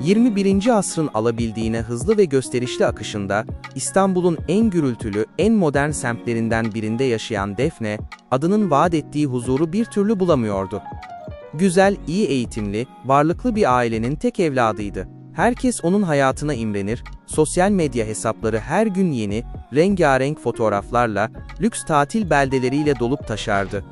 21. asrın alabildiğine hızlı ve gösterişli akışında, İstanbul'un en gürültülü, en modern semtlerinden birinde yaşayan Defne, adının vaat ettiği huzuru bir türlü bulamıyordu. Güzel, iyi eğitimli, varlıklı bir ailenin tek evladıydı. Herkes onun hayatına imrenir, sosyal medya hesapları her gün yeni, rengarenk fotoğraflarla, lüks tatil beldeleriyle dolup taşardı.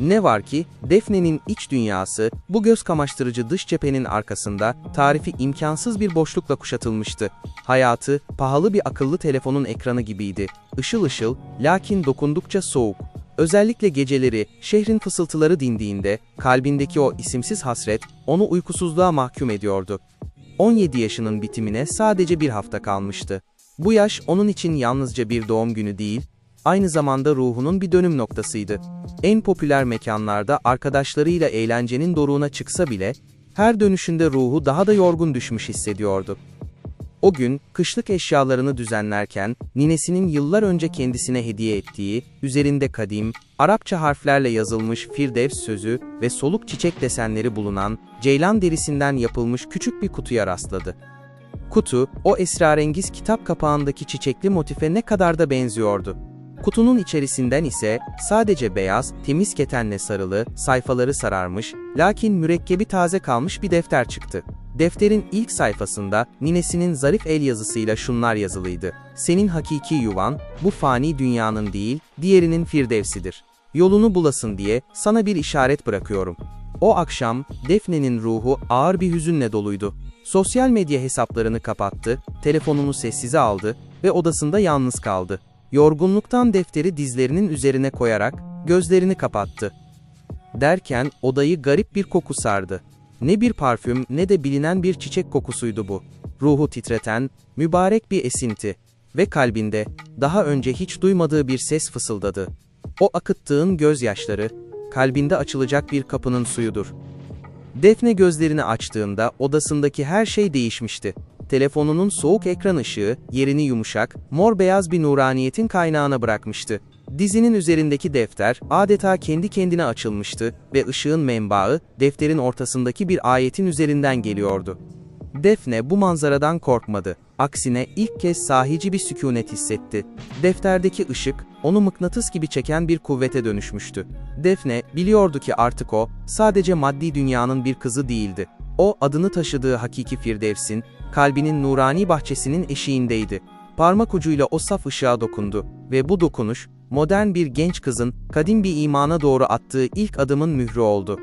Ne var ki, Defne'nin iç dünyası, bu göz kamaştırıcı dış cephenin arkasında, tarifi imkansız bir boşlukla kuşatılmıştı. Hayatı, pahalı bir akıllı telefonun ekranı gibiydi. Işıl ışıl, lakin dokundukça soğuk. Özellikle geceleri, şehrin fısıltıları dindiğinde, kalbindeki o isimsiz hasret, onu uykusuzluğa mahkum ediyordu. 17 yaşının bitimine sadece bir hafta kalmıştı. Bu yaş onun için yalnızca bir doğum günü değil, aynı zamanda ruhunun bir dönüm noktasıydı. En popüler mekanlarda arkadaşlarıyla eğlencenin doruğuna çıksa bile, her dönüşünde ruhu daha da yorgun düşmüş hissediyordu. O gün, kışlık eşyalarını düzenlerken, ninesinin yıllar önce kendisine hediye ettiği, üzerinde kadim, Arapça harflerle yazılmış Firdevs sözü ve soluk çiçek desenleri bulunan, ceylan derisinden yapılmış küçük bir kutuya rastladı. Kutu, o esrarengiz kitap kapağındaki çiçekli motife ne kadar da benziyordu. Kutunun içerisinden ise sadece beyaz, temiz ketenle sarılı, sayfaları sararmış, lakin mürekkebi taze kalmış bir defter çıktı. Defterin ilk sayfasında ninesinin zarif el yazısıyla şunlar yazılıydı. Senin hakiki yuvan, bu fani dünyanın değil, diğerinin firdevsidir. Yolunu bulasın diye sana bir işaret bırakıyorum. O akşam, Defne'nin ruhu ağır bir hüzünle doluydu. Sosyal medya hesaplarını kapattı, telefonunu sessize aldı ve odasında yalnız kaldı. Yorgunluktan defteri dizlerinin üzerine koyarak gözlerini kapattı. Derken odayı garip bir koku sardı. Ne bir parfüm ne de bilinen bir çiçek kokusuydu bu. Ruhu titreten, mübarek bir esinti ve kalbinde daha önce hiç duymadığı bir ses fısıldadı. O akıttığın gözyaşları, kalbinde açılacak bir kapının suyudur. Defne gözlerini açtığında odasındaki her şey değişmişti. Telefonunun soğuk ekran ışığı yerini yumuşak, mor beyaz bir nuraniyetin kaynağına bırakmıştı. Dizinin üzerindeki defter adeta kendi kendine açılmıştı ve ışığın menbaı defterin ortasındaki bir ayetin üzerinden geliyordu. Defne bu manzaradan korkmadı. Aksine ilk kez sahici bir sükunet hissetti. Defterdeki ışık, onu mıknatıs gibi çeken bir kuvvete dönüşmüştü. Defne, biliyordu ki artık o, sadece maddi dünyanın bir kızı değildi. O, adını taşıdığı hakiki Firdevs'in, kalbinin nurani bahçesinin eşiğindeydi. Parmak ucuyla o saf ışığa dokundu ve bu dokunuş, modern bir genç kızın, kadim bir imana doğru attığı ilk adımın mührü oldu.